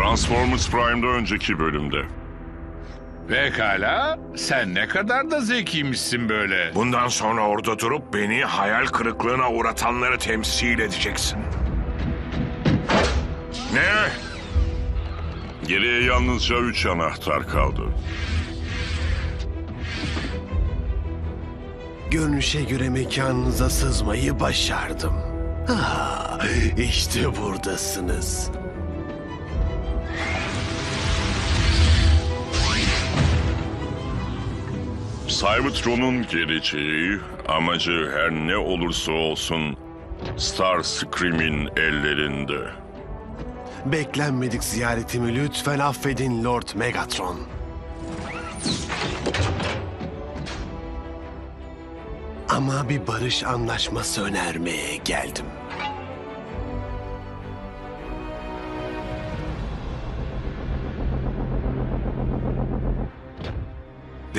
Transformers Prime'da önceki bölümde. Pekala, sen ne kadar da zekiymişsin böyle. Bundan sonra orada durup beni hayal kırıklığına uğratanları temsil edeceksin. Ne? Geriye yalnızca üç anahtar kaldı. Görünüşe göre mekanınıza sızmayı başardım. Ah, işte buradasınız. Cybertron'un geleceği, amacı her ne olursa olsun Starscream'in ellerinde. Beklenmedik ziyaretimi lütfen affedin Lord Megatron. Ama bir barış anlaşması önermeye geldim.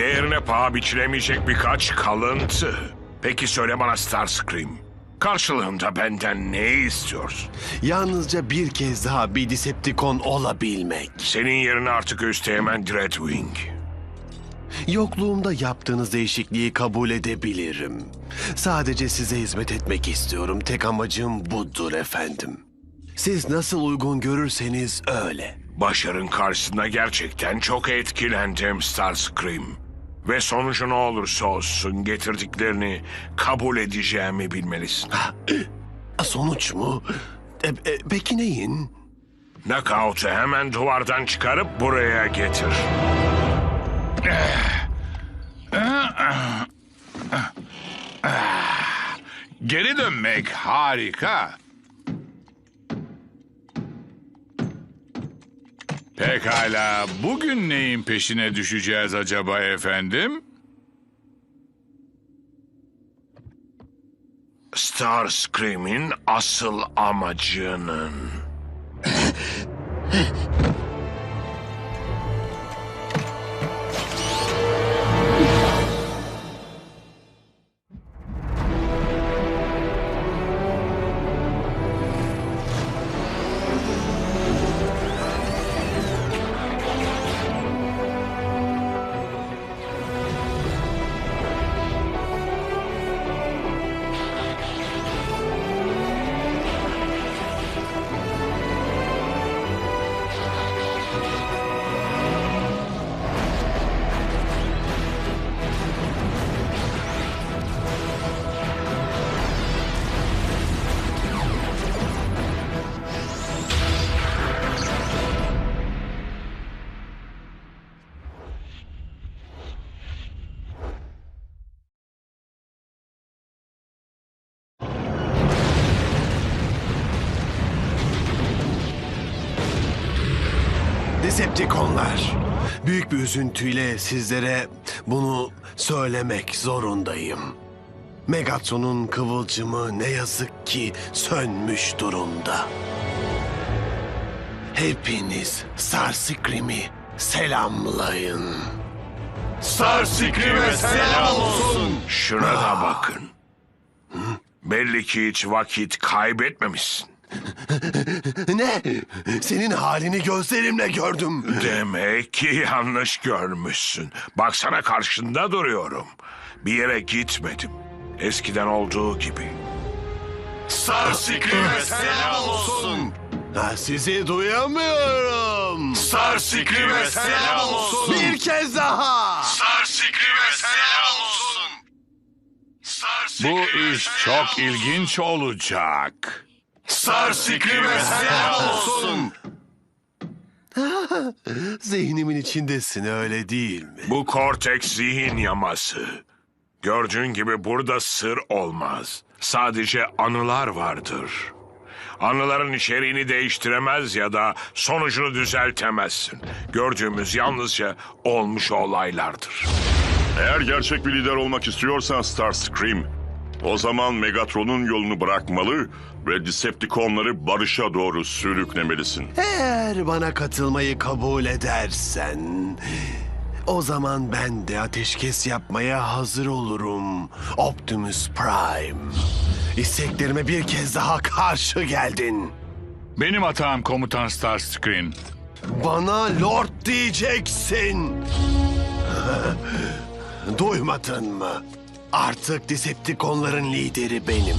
Değerine paha biçilemeyecek birkaç kalıntı. Peki söyle bana Starscream. Karşılığında benden ne istiyorsun? Yalnızca bir kez daha bir Decepticon olabilmek. Senin yerine artık Üsteğmen Dreadwing. Yokluğumda yaptığınız değişikliği kabul edebilirim. Sadece size hizmet etmek istiyorum. Tek amacım budur efendim. Siz nasıl uygun görürseniz öyle. Başarın karşısında gerçekten çok etkilendim Starscream. Ve sonucu ne olursa olsun getirdiklerini kabul edeceğimi bilmelisin. Sonuç mu? E, e, peki neyin? Knockout'u hemen duvardan çıkarıp buraya getir. Geri dönmek harika. Pekala, bugün neyin peşine düşeceğiz acaba efendim? Starscream'in asıl amacının. Decepticonlar. Büyük bir üzüntüyle sizlere bunu söylemek zorundayım. Megatron'un kıvılcımı ne yazık ki sönmüş durumda. Hepiniz Starscream'i selamlayın. Starscream'e selam olsun. Şuna da bakın. Belli ki hiç vakit kaybetmemişsin. Ne? Senin halini gözlerimle gördüm. Demek ki yanlış görmüşsün. Baksana karşında duruyorum. Bir yere gitmedim. Eskiden olduğu gibi. Starscream'e selam olsun. Ha, sizi duyamıyorum. Starscream'e selam olsun. Bir kez daha. Starscream'e selam olsun. Bu iş çok ilginç olacak. Starscream'e selam olsun. Zihnimin içindesin öyle değil mi? Bu korteks zihin yaması. Gördüğün gibi burada sır olmaz. Sadece anılar vardır. Anıların içeriğini değiştiremez ya da sonucunu düzeltemezsin. Gördüğümüz yalnızca olmuş olaylardır. Eğer gerçek bir lider olmak istiyorsan Starscream, o zaman Megatron'un yolunu bırakmalı ve Decepticonları barışa doğru sürüklemelisin. Eğer bana katılmayı kabul edersen... O zaman ben de ateşkes yapmaya hazır olurum. Optimus Prime. İsteklerime bir kez daha karşı geldin. Benim hatam komutan Starscream. Bana Lord diyeceksin. Duymadın mı? Artık Decepticonların lideri benim.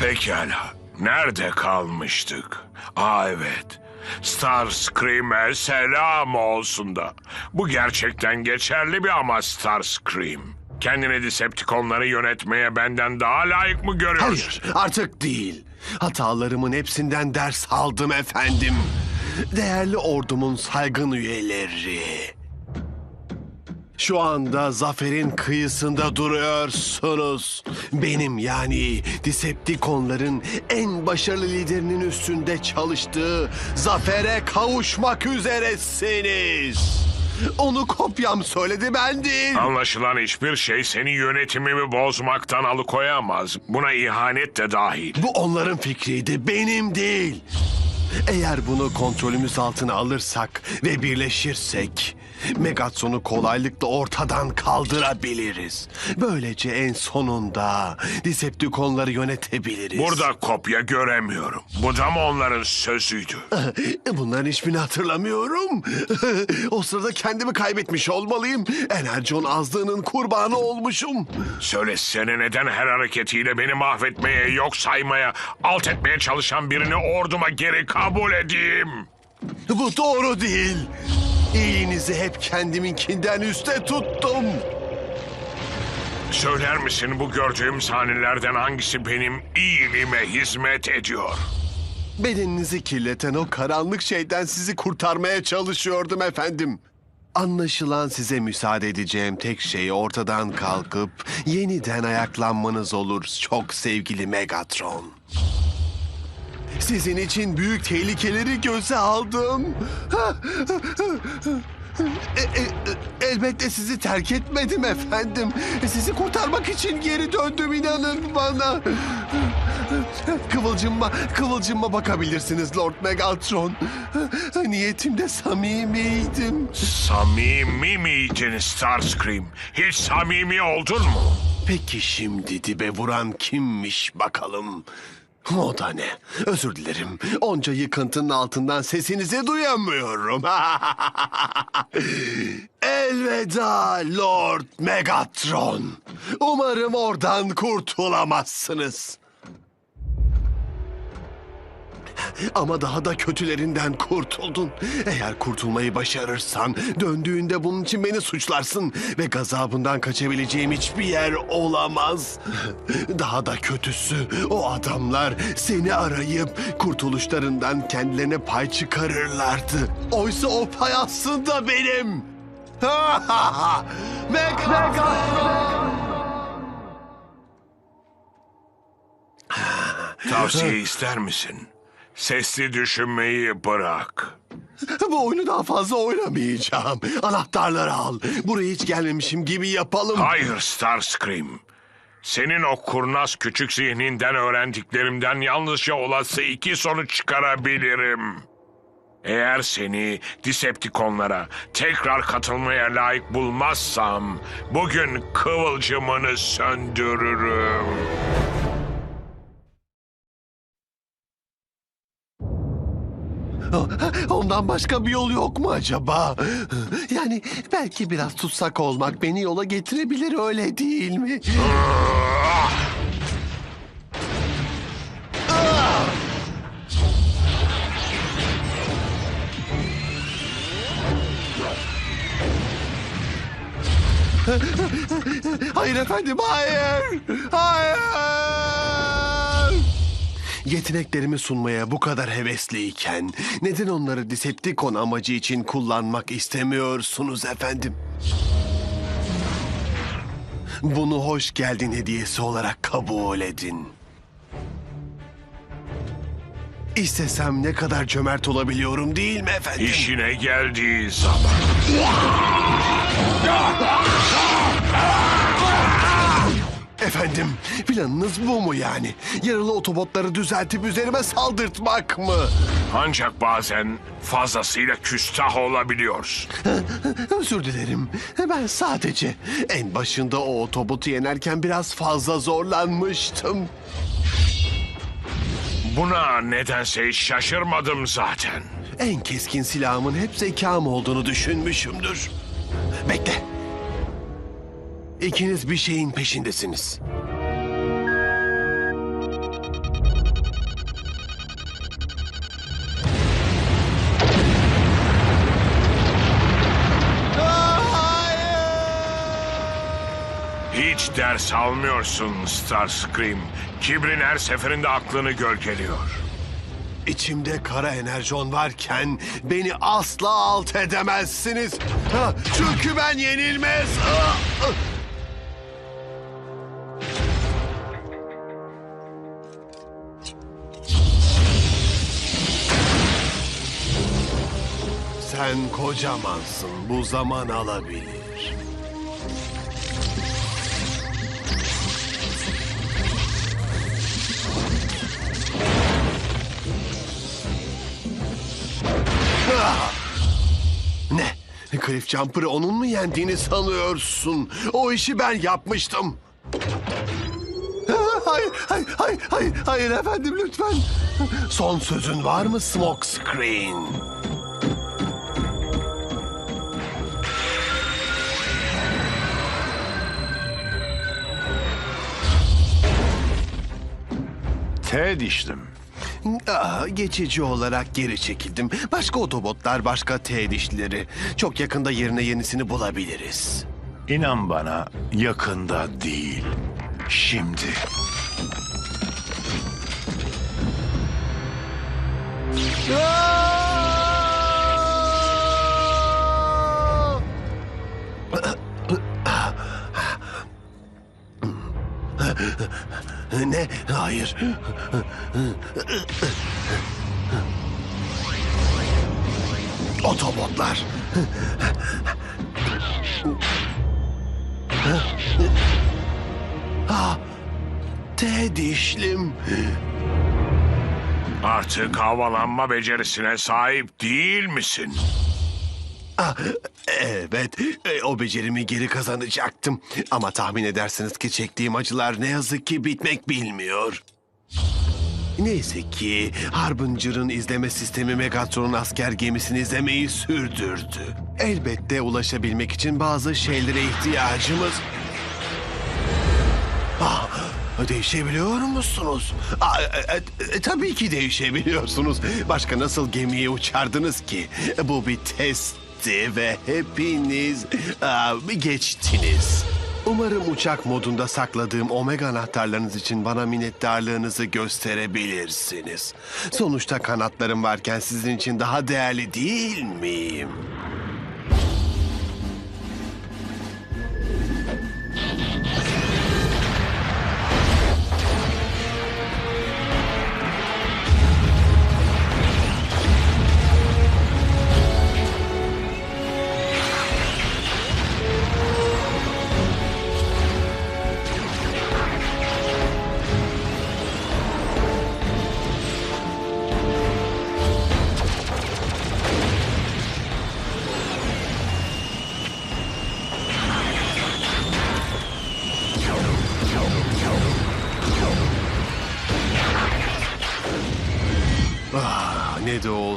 Pekala. Nerede kalmıştık? Aa evet. Starscream'e selam olsun da. Bu gerçekten geçerli bir ama Starscream. Kendini Decepticonları yönetmeye benden daha layık mı görüyorsun? Hayır, artık değil. Hatalarımın hepsinden ders aldım efendim. Değerli ordumun saygın üyeleri. Şu anda zaferin kıyısında duruyorsunuz. Benim yani Decepticonların en başarılı liderinin üstünde çalıştığı zafere kavuşmak üzeresiniz. Onu kopyam söyledi ben değil. Anlaşılan hiçbir şey seni yönetimimi bozmaktan alıkoyamaz. Buna ihanet de dahil. Bu onların fikriydi, benim değil. Eğer bunu kontrolümüz altına alırsak ve birleşirsek... Megatron'u kolaylıkla ortadan kaldırabiliriz. Böylece en sonunda Decepticonları yönetebiliriz. Burada kopya göremiyorum. Bu da mı onların sözüydü? Bunların hiçbirini hatırlamıyorum. o sırada kendimi kaybetmiş olmalıyım. Enerjon azlığının kurbanı olmuşum. Söylesene neden her hareketiyle beni mahvetmeye, yok saymaya, alt etmeye çalışan birini orduma geri kabul edeyim? Bu doğru değil. İyiliğinizi hep kendiminkinden üste tuttum. Söyler misin bu gördüğüm sahnelerden hangisi benim iyiliğime hizmet ediyor? Bedeninizi kirleten o karanlık şeyden sizi kurtarmaya çalışıyordum efendim. Anlaşılan size müsaade edeceğim tek şey ortadan kalkıp yeniden ayaklanmanız olur çok sevgili Megatron. Sizin için büyük tehlikeleri göze aldım. E, e, elbette sizi terk etmedim efendim. Sizi kurtarmak için geri döndüm inanın bana. Kıvılcımma, kıvılcımma bakabilirsiniz Lord Megatron. Niyetimde samimiydim. Samimi miydin Starscream? Hiç samimi oldun mu? Peki şimdi dibe vuran kimmiş bakalım? O da ne? Özür dilerim. Onca yıkıntının altından sesinizi duyamıyorum. Elveda Lord Megatron. Umarım oradan kurtulamazsınız. Ama daha da kötülerinden kurtuldun. Eğer kurtulmayı başarırsan döndüğünde bunun için beni suçlarsın ve gazabından kaçabileceğim hiçbir yer olamaz. Daha da kötüsü o adamlar seni arayıp kurtuluşlarından kendilerine pay çıkarırlardı. Oysa o pay aslında benim. Megatron! Tavsiye ister misin? Sesli düşünmeyi bırak. Bu oyunu daha fazla oynamayacağım. Anahtarları al. Buraya hiç gelmemişim gibi yapalım. Hayır Starscream. Senin o kurnaz küçük zihninden öğrendiklerimden yalnızca olası iki sonuç çıkarabilirim. Eğer seni Decepticonlara tekrar katılmaya layık bulmazsam bugün kıvılcımını söndürürüm. Ondan başka bir yol yok mu acaba? Yani belki biraz tutsak olmak beni yola getirebilir öyle değil mi? Hayır efendim, hayır! Hayır! Yeteneklerimi sunmaya bu kadar hevesliyken neden onları Decepticon amacı için kullanmak istemiyorsunuz efendim? Bunu hoş geldin hediyesi olarak kabul edin. İstesem ne kadar cömert olabiliyorum değil mi efendim? İşine geldiği zaman. Efendim, planınız bu mu yani? Yaralı otobotları düzeltip üzerime saldırtmak mı? Ancak bazen fazlasıyla küstah olabiliyorsun. Özür dilerim. Ben sadece en başında o otobotu yenerken biraz fazla zorlanmıştım. Buna nedense hiç şaşırmadım zaten. En keskin silahımın hep zekam olduğunu düşünmüşümdür. Bekle. İkiniz bir şeyin peşindesiniz. Hiç ders almıyorsun Starscream. Kibrin her seferinde aklını gölgeliyor. İçimde kara enerjon varken beni asla alt edemezsiniz. Ha, çünkü ben yenilmez. Ah, ah. Sen kocamansın. Bu zaman alabilir. Ne? Cliff Jumper'ı onun mu yendiğini sanıyorsun? O işi ben yapmıştım. Hayır, hayır, hayır, hayır, hayır efendim lütfen. Son sözün var mı Smoke Screen? T dişlim. Aa, geçici olarak geri çekildim. Başka otobotlar, başka T dişleri. Çok yakında yerine yenisini bulabiliriz. İnan bana yakında değil. Şimdi. Ne? Hayır. Otobotlar. Ha, T dişlim. Artık havalanma becerisine sahip değil misin? Ah, Evet, e, o becerimi geri kazanacaktım. Ama tahmin edersiniz ki çektiğim acılar ne yazık ki bitmek bilmiyor. Neyse ki Harbinger'ın izleme sistemi Megatron'un asker gemisini izlemeyi sürdürdü. Elbette ulaşabilmek için bazı şeylere ihtiyacımız... Ah, değişebiliyor musunuz? Ah, e, e, e, tabii ki değişebiliyorsunuz. Başka nasıl gemiye uçardınız ki? Bu bir testti ve hepiniz ah, geçtiniz. Umarım uçak modunda sakladığım omega anahtarlarınız için bana minnettarlığınızı gösterebilirsiniz. Sonuçta kanatlarım varken sizin için daha değerli değil miyim?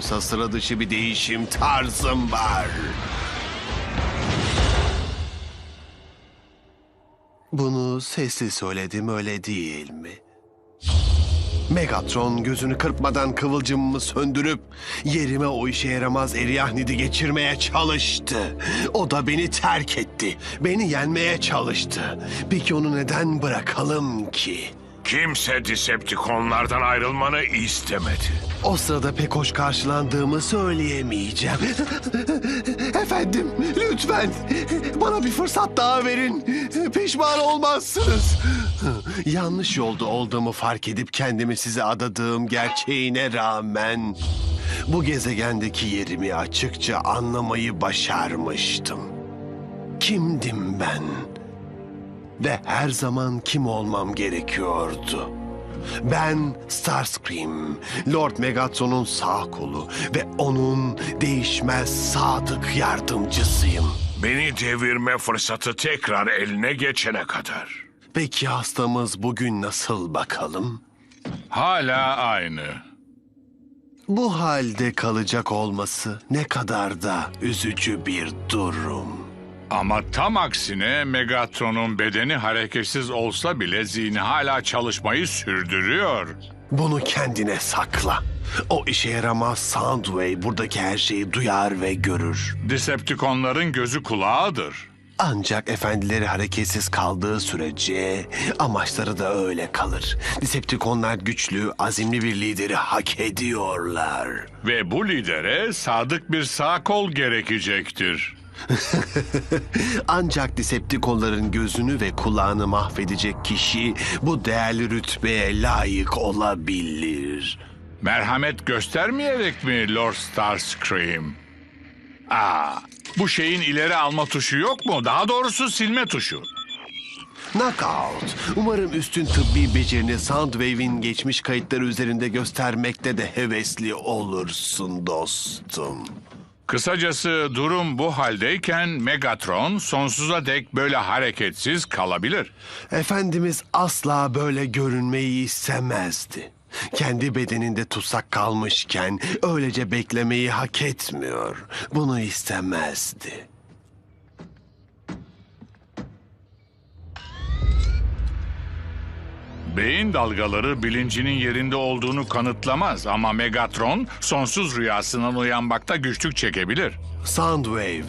Olsa sıra dışı bir değişim tarzım var. Bunu sesli söyledim öyle değil mi? Megatron gözünü kırpmadan kıvılcımımı söndürüp yerime o işe yaramaz Eriyahnid'i geçirmeye çalıştı. O da beni terk etti. Beni yenmeye çalıştı. Peki onu neden bırakalım ki? Kimse Decepticonlardan ayrılmanı istemedi. O sırada pek hoş karşılandığımı söyleyemeyeceğim. Efendim, lütfen bana bir fırsat daha verin. Pişman olmazsınız. Yanlış yolda olduğumu fark edip kendimi size adadığım gerçeğine rağmen... ...bu gezegendeki yerimi açıkça anlamayı başarmıştım. Kimdim ben? Ve her zaman kim olmam gerekiyordu? Ben Starscream, Lord Megatron'un sağ kolu ve onun değişmez sadık yardımcısıyım. Beni devirme fırsatı tekrar eline geçene kadar. Peki hastamız bugün nasıl bakalım? Hala aynı. Bu halde kalacak olması ne kadar da üzücü bir durum. Ama tam aksine Megatron'un bedeni hareketsiz olsa bile zihni hala çalışmayı sürdürüyor. Bunu kendine sakla. O işe yaramaz Soundwave buradaki her şeyi duyar ve görür. Decepticonların gözü kulağıdır. Ancak efendileri hareketsiz kaldığı sürece amaçları da öyle kalır. Decepticonlar güçlü, azimli bir lideri hak ediyorlar. Ve bu lidere sadık bir sağ kol gerekecektir. Ancak Decepticonların gözünü ve kulağını mahvedecek kişi bu değerli rütbeye layık olabilir. Merhamet göstermeyerek mi Lord Starscream? Aa, bu şeyin ileri alma tuşu yok mu? Daha doğrusu silme tuşu. Knockout. Umarım üstün tıbbi becerini Soundwave'in geçmiş kayıtları üzerinde göstermekte de hevesli olursun dostum. Kısacası durum bu haldeyken Megatron sonsuza dek böyle hareketsiz kalabilir. Efendimiz asla böyle görünmeyi istemezdi. Kendi bedeninde tutsak kalmışken öylece beklemeyi hak etmiyor. Bunu istemezdi. Beyin dalgaları bilincinin yerinde olduğunu kanıtlamaz ama Megatron sonsuz rüyasından uyanmakta güçlük çekebilir. Soundwave,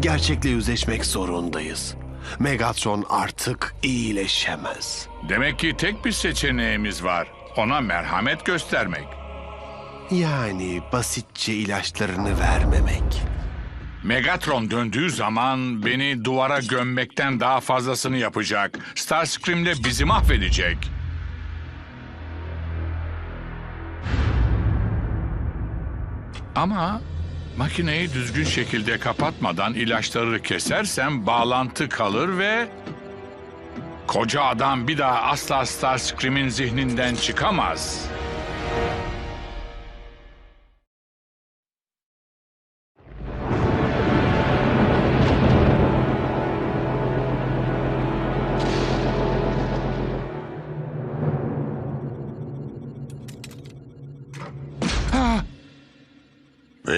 gerçekle yüzleşmek zorundayız. Megatron artık iyileşemez. Demek ki tek bir seçeneğimiz var. Ona merhamet göstermek. Yani basitçe ilaçlarını vermemek. Megatron döndüğü zaman beni duvara gömmekten daha fazlasını yapacak. Starscream'le bizi mahvedecek. Ama makineyi düzgün şekilde kapatmadan ilaçları kesersem bağlantı kalır ve... Koca adam bir daha asla Starscream'in zihninden çıkamaz.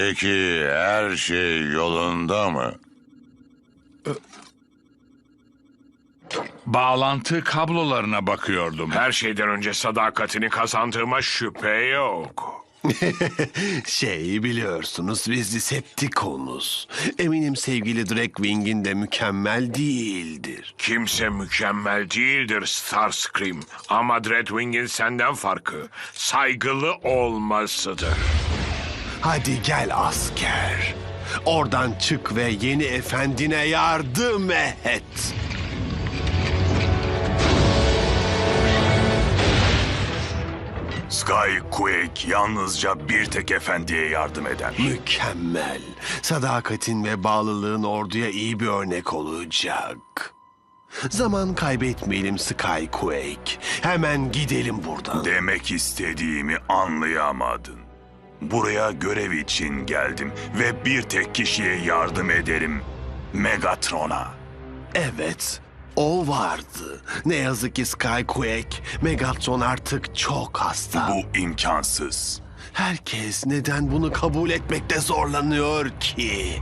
Peki her şey yolunda mı? Bağlantı kablolarına bakıyordum. Her şeyden önce sadakatini kazandığıma şüphe yok. Şey biliyorsunuz biz Decepticonuz. Eminim sevgili Drakewing'in de mükemmel değildir. Kimse mükemmel değildir Starscream. Ama Dreadwing'in senden farkı saygılı olmasıdır. Hadi gel asker. Oradan çık ve yeni efendine yardım et. Skyquake yalnızca bir tek efendiye yardım eder. Mükemmel. Sadakatin ve bağlılığın orduya iyi bir örnek olacak. Zaman kaybetmeyelim Skyquake. Hemen gidelim buradan. Demek istediğimi anlayamadın. Buraya görev için geldim ve bir tek kişiye yardım ederim. Megatron'a. Evet, o vardı. Ne yazık ki Skyquake, Megatron artık çok hasta. Bu imkansız. Herkes neden bunu kabul etmekte zorlanıyor ki?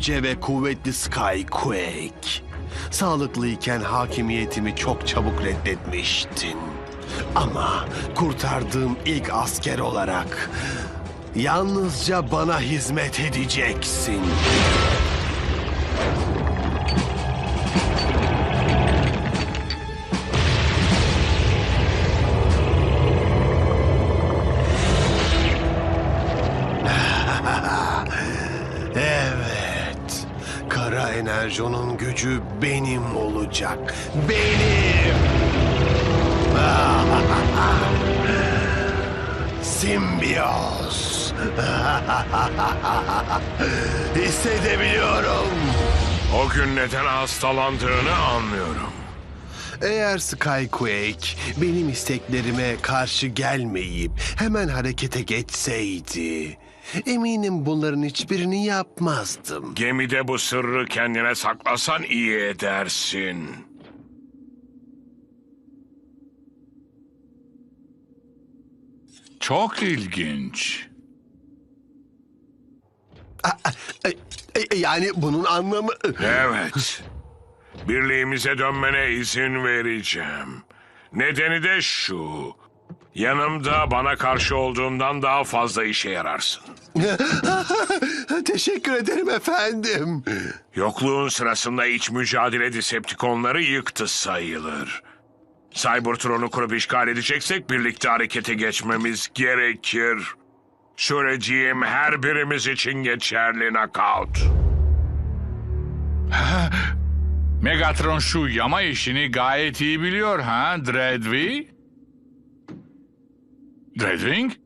Yüce ve kuvvetli Skyquake. Sağlıklıyken hakimiyetimi çok çabuk reddetmiştin. Ama kurtardığım ilk asker olarak yalnızca bana hizmet edeceksin. Enerjonun gücü benim olacak. Benim! Simbiyoz. Hissedebiliyorum. O gün neden hastalandığını anlıyorum. Eğer Skyquake benim isteklerime karşı gelmeyip hemen harekete geçseydi... Eminim bunların hiçbirini yapmazdım. Gemide bu sırrı kendine saklasan iyi edersin. Çok ilginç. E, e, Yani bunun anlamı... Evet. Birliğimize dönmene izin vereceğim. Nedeni de şu. Yanımda bana karşı olduğundan daha fazla işe yararsın. Teşekkür ederim efendim. Yokluğun sırasında iç mücadele Decepticonları yıktı sayılır. Cybertron'u kurup işgal edeceksek birlikte harekete geçmemiz gerekir. Söyleyeceğim her birimiz için geçerli knockout. Megatron şu yama işini gayet iyi biliyor ha Dreadwing? Dreadwing?